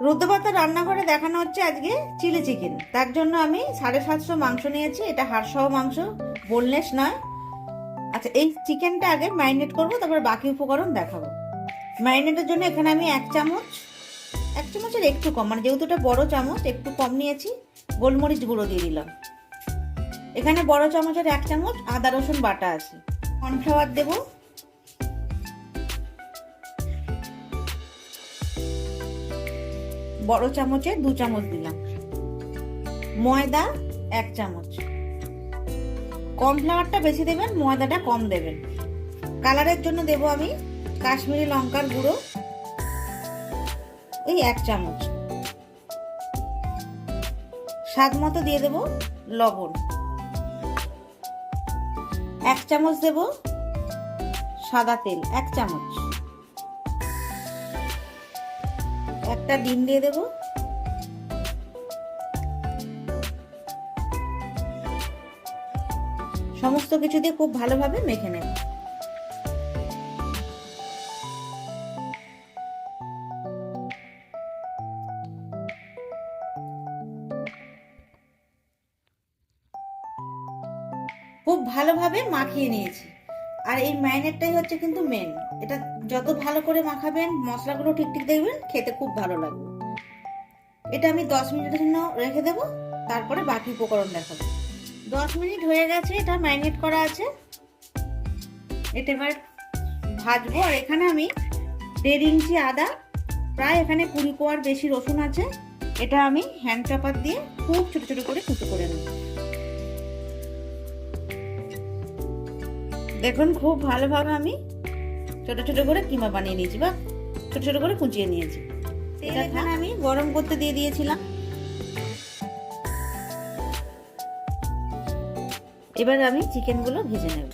রুদ্রপাতা রান্নাঘরে দেখানো হচ্ছে আজকে চিলি চিকেন। তার জন্য আমি সাড়ে সাতশো মাংস নিয়েছি। এটা হাড়সহ মাংস, বোনলেস নয়। আচ্ছা এই চিকেনটা আগে ম্যারিনেট করব, তারপরে বাকি উপকরণ দেখাবো। ম্যারিনেটের জন্য এখানে আমি এক চামচ, এক চামচের একটু কম মানে যেহেতু এটা বড় চামচ, একটু কম নিয়েছি, গোলমরিচ গুঁড়ো দিয়ে দিলাম। এখানে বড় চামচের এক চামচ আদা রসুন বাটা আছে। কর্নফ্লাওয়ার দেবো বড় চামচে দু চামচ দিলাম। ময়দা এক চামচ। কর্নফ্লাওয়ারটা বেশি দেবেন, ময়দাটা কম দেবেন। কালারের জন্য দেব আমি কাশ্মীরি লঙ্কার গুঁড়ো। ওই এক চামচ। স্বাদ মতো দিয়ে দেব লবণ। এক চামচ দেব সাদা তেল, এক চামচ। একটা ডিম দিয়ে দেব। সমস্ত কিছু দিয়ে খুব ভালোভাবে মেখে নেব। খুব ভালোভাবে মাখিয়ে নিয়েছি। আর এই ম্যারিনেটটাই হচ্ছে কিন্তু মেন এটা যত ভালো করে মাখাবেন, মশলাগুলো ঠিক ঠিক দেখবেন, খেতে খুব ভালো লাগবে। এটা আমি দশ মিনিটের জন্য রেখে দেব, তারপরে বাকি উপকরণ দেখাবো। দশ মিনিট হয়ে গেছে, এটা ম্যারিনেট করা আছে। এটা এবার ভাজবো, আর এখানে আমি দেড় ইঞ্চি আদা, প্রায় এখানে কুড়ি কোয়ার বেশি রসুন আছে। এটা আমি হ্যান্ড চাপার দিয়ে খুব ছোট ছোট করে কুচো করে নেব। দেখুন, খুব ভালোভাবে আমি ছোট ছোট করে কিমা বানিয়ে নিয়েছি বা ছোট ছোট করে কুচিয়ে নিয়েছি। এখানে আমি গরম করতে দিয়ে দিয়েছিলাম। এবার আমি চিকেনগুলো ভেজে নেব।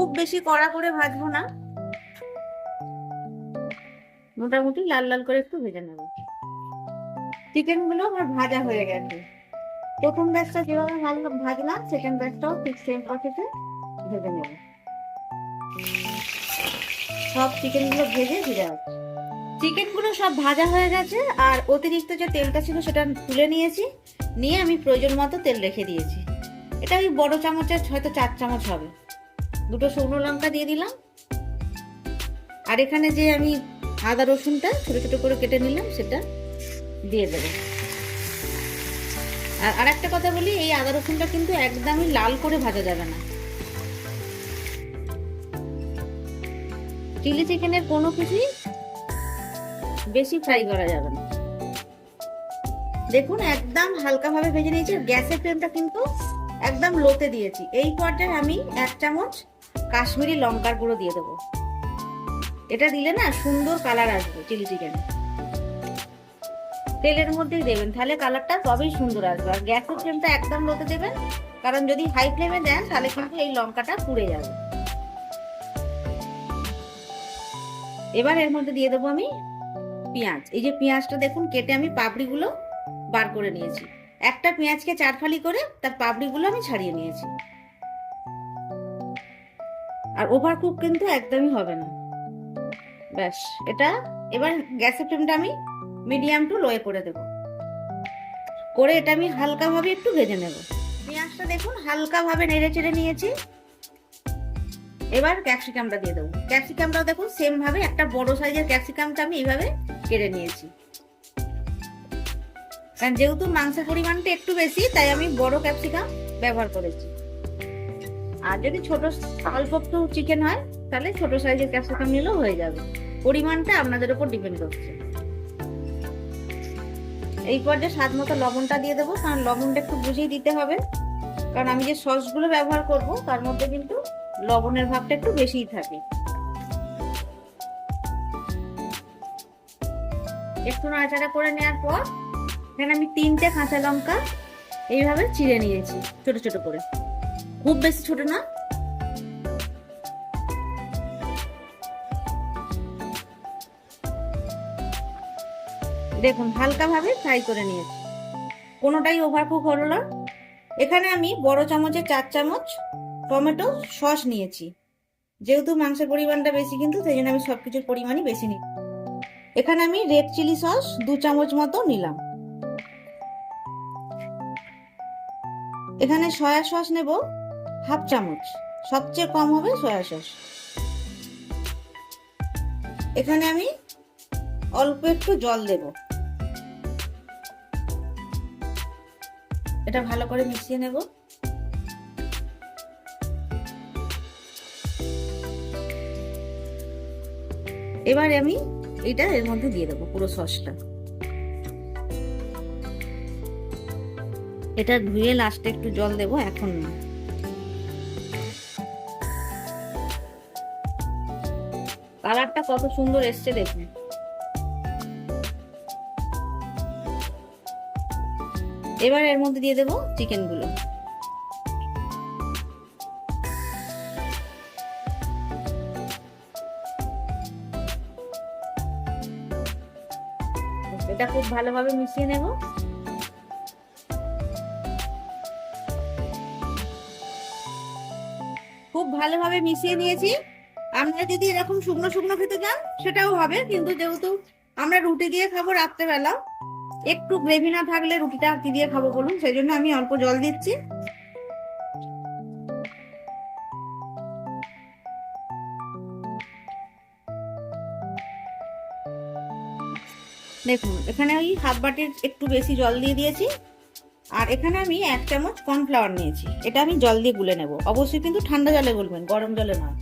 খুব বেশি কড়া করে ভাজবো না। মোটামুটি লাল লাল করে একটু ভেজে নেব। চিকেনগুলো আমার ভাজা হয়ে গেছে। প্রথম ব্যাচটা যেভাবে ভাজলাম সেকেন্ড ব্যাচটাও ঠিক সেম প্রসেসে ভেজে নেব। সব চিকেনগুলো ভেজে ভেজে চিকেনগুলো সব ভাজা হয়ে গেছে, আর অতিরিক্ত যে তেলটা ছিল সেটা তুলে নিয়েছি। নিয়ে আমি প্রয়োজন মতো তেল রেখে দিয়েছি। এটা ওই বড় চামচের হয়তো চার চামচ হবে। দুটো শুকনো লঙ্কা দিয়ে দিলাম। আর এখানে যে আমি আদা রসুনটা ছোট ছোট করে কেটে নিলাম, সেটা দিয়ে দেবো। আর আরেকটা কথা বলি, এই আদা রসুনটা কিন্তু একদমই লাল করে ভাজা যাবে না। চিলি চিকেনের কোনো কিছুই বেশি ফ্রাই করা যাবে না। দেখুন, একদম হালকাভাবে ভেজে নিয়েছি গ্যাসের ফ্লেমটা কিন্তু একদম লোতে দিয়েছি। এই পর্যায়ে আমি এক চামচ কাশ্মীরি লঙ্কার গুঁড়ো দিয়ে দেবো। এটা দিলে না সুন্দর কালার আসবে চিলি চিকেন। তেলের মধ্যেই দেবেন, তাহলে কালারটা তবেই সুন্দর আসবে। আর গ্যাসের ফ্লেমটা একদম লোতে দেবেন, কারণ যদি হাই ফ্লেমে দেন, তাহলে কিন্তু এই লঙ্কাটা পুড়ে যাবে। এবার এর মধ্যে দিয়ে দেবো আমি পেঁয়াজ। এই যে পেঁয়াজটা দেখুন, কেটে আমি পাপড়িগুলো বার করে নিয়েছি। একটা পেঁয়াজকে চারফালি করে তার পাপড়িগুলো আমি ছাড়িয়ে নিয়েছি। আর ওভার কুক কিন্তু একদমই হবে না। ব্যাস, এটা এবার গ্যাসের ফ্লেমটা আমি মিডিয়াম টু লোয়ে করে দেব। করে এটা আমি হালকাভাবে একটু ভেজে নেব। পেঁয়াজটা দেখুন হালকাভাবে নেড়ে চেড়ে নিয়েছি। এবার ক্যাপসিকামটা দিয়ে দেবো। ক্যাপসিকামটাও দেখুন সেম ভাবে একটা বড় সাইজের ক্যাপসিকামটা আমি এইভাবে কেটে নিয়েছি। কারণ যেহেতু মাংসের পরিমাণটা একটু বেশি, তাই আমি বড় ক্যাপসিকাম ব্যবহার করেছি। আর যদি ছোট অল্প চিকেন হয়, তাহলে ছোট সাইজের ক্যাপসিকাম নিলেও হয়ে যাবে। পরিমাণটা আপনাদের উপর ডিপেন্ড করছে। এই পর্যায়ে স্বাদ মতো লবণটা দিয়ে দেবো, কারণ লবণটা একটু বুঝিয়ে দিতে হবে। কারণ আমি যে সসগুলো ব্যবহার করব, তার মধ্যে কিন্তু লবণের ভাবটা একটু বেশিই থাকে। একটু নাড়াচাড়া করে নেওয়ার পর, এখানে আমি তিনটে কাঁচা লঙ্কা এইভাবে চিড়ে নিয়েছি, ছোট ছোট করে। খুব বেশি ছোট না? দেখুন, হালকাভাবে ফ্রাই করে নিয়েছি। কোনোটাই ওভারকুক হলো না। এখানে আমি বড় চামচে চার চামচ টমেটো সস নিয়েছি। যেহেতু মাংসের পরিমাণটা বেশি কিন্তু, সেই জন্য আমি সবকিছুর পরিমাণই বেশি নিই। এখানে আমি রেড চিলি সস দু চামচ মতো নিলাম। এখানে সয়া সস নেব। হাফ চামচ। সবচেয়ে কম হবে সয়া সস। এখানে আমি অল্প একটু জল দেব। এটা ভালো করে মিশিয়ে নেব। এবার আমি এটা এর মধ্যে দিয়ে দেবো পুরো সসটা। এটা ধুয়ে লাস্টে একটু জল দেবো, এখন না। কালারটা কত সুন্দর এসছে দেখুন। এবার এর মধ্যে দিয়ে দেবো চিকেনগুলো এটা খুব ভালোভাবে মিশিয়ে নেব। খুব ভালোভাবে মিশিয়ে নিয়েছি। আপনারা যদি এরকম শুকনো শুকনো খেতে চান, সেটাও হবে, কিন্তু যেহেতু আমরা রুটি দিয়ে খাব রাত্রেবেলা, একটু গ্রেভি না থাকলে রুটিটা কি দিয়ে খাব বলুন? সেই জন্য আমি অল্প জল দিচ্ছি। দেখুন, এখানে ওই হাফ বাটির একটু বেশি জল দিয়ে দিয়েছি, আর এখানে আমি এক চামচ কর্নফ্লাওয়ার নিয়েছি। এটা আমি জল দিয়ে গুলে নেব। অবশ্যই কিন্তু ঠান্ডা জলে গুলবেন, গরম জলে নয়।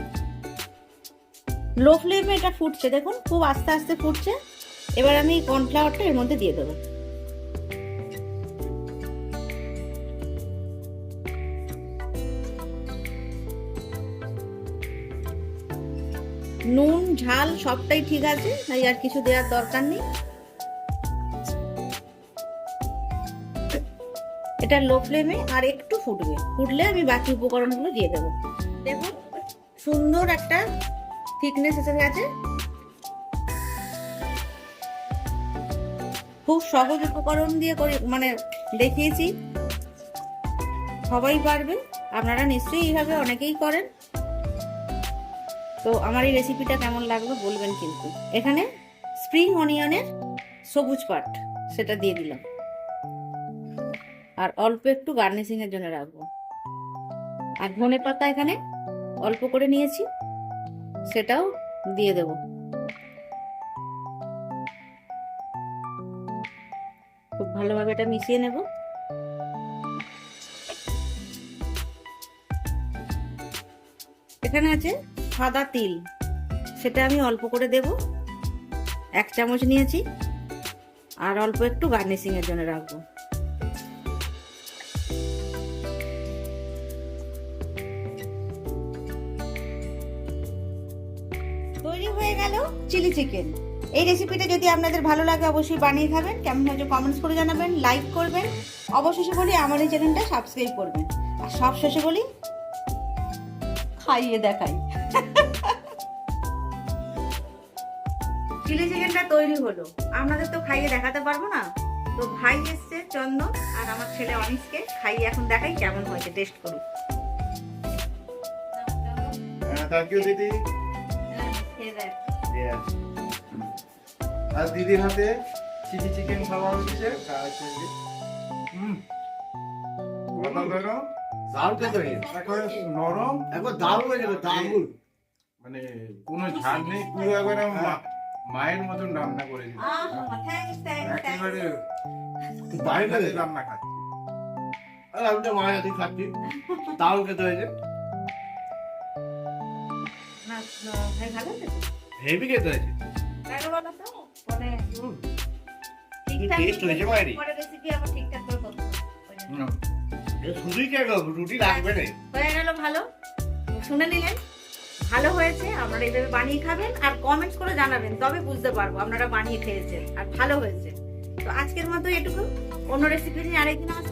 লো ফ্লেমে এটা ফুটছে, দেখুন, খুব আস্তে আস্তে ফুটছে। এবার আমি কর্নফ্লাওয়ারটা এর মধ্যে দিয়ে দেবো। নুন, ঝাল সবটাই ঠিক আছে, তাই আর কিছু দেওয়ার দরকার নেই। এটা লো ফ্লেমে আর একটু ফুটবে। ফুটলে আমি বাকি উপকরণগুলো দিয়ে দেবো। দেখুন, সুন্দর একটা থিকনেস এসে গেছে খুব সহজ উপকরণ দিয়ে করে মানে দেখিয়েছি। সবাই পারবে, আপনারা নিশ্চয়ই এইভাবে অনেকেই করেন। তো আমার এই রেসিপিটা কেমন লাগল বলবেন কিন্তু। এখানে স্প্রিং অনিয়নের সবুজ পাট, সেটা দিয়ে দিলাম। আর অল্প একটু গার্নিশিংয়ের জন্য রাখব। আর ধনে পাতা এখানে অল্প করে নিয়েছি। সেটাও দিয়ে দেব। খুব ভালোভাবে এটা মিশিয়ে নেব। এখানে আছে সাদা তিল। সেটা আমি অল্প করে দেব। এক চামচ নিয়েছি। আর অল্প একটু গার্নিশিং এর জন্য রাখব। Chilli chicken. এই রেসিপিটা যদি আপনাদের ভালো লাগে অবশ্যই বানিয়ে খাবেন। কেমন হয়েছে কমেন্টস করে জানাবেন লাইক করবেন। অবশেষে বলি আমার এই চ্যানেলটা সাবস্ক্রাইব করবেন। আর সব শেষে বলি খাইয়ে দেখাই। চিলি চিকেনটা তৈরি হলো। আপনাদের তো খাইয়ে দেখাতে পারব না। তো ভাই এসছে চন্দন আর আমার ছেলে অনিশকে খাইয়ে এখন দেখাই কেমন হয়েছে টেস্ট করুন। থ্যাংক ইউ দিদি। Yes. আর দিদির হাতে চিলি চিকেন খাওয়া হচ্ছে। হুম। কথা খেতে হয়েছে। একবারে নরম। একবার দারুণ হয়ে দারুণ। মানে কোনো ঝাল নেই পুরো একবারে মায়ের মতন রান্না করেছি একেবারে রান্না খাচ্ছি। আর আমি তো মায়ের হাতে খাচ্ছি। দারুণ খেতে হয়েছে? হেভি খেতে হয়েছে। টেস্ট হয়েছে মায়েরই হুম। এ শুধুই কেন রুটি লাগবে না হয়ে গেল ভালো। শুনে নিলেন। ভালো হয়েছে। আপনারা এইভাবে বানিয়ে খাবেন আর কমেন্টস করে জানাবেন তবে বুঝতে পারব আপনারা বানিয়ে খেয়েছেন আর ভালো হয়েছে। তো আজকের মতো এটুকু। অন্য রেসিপি নিয়ে আরেকদিন আসব।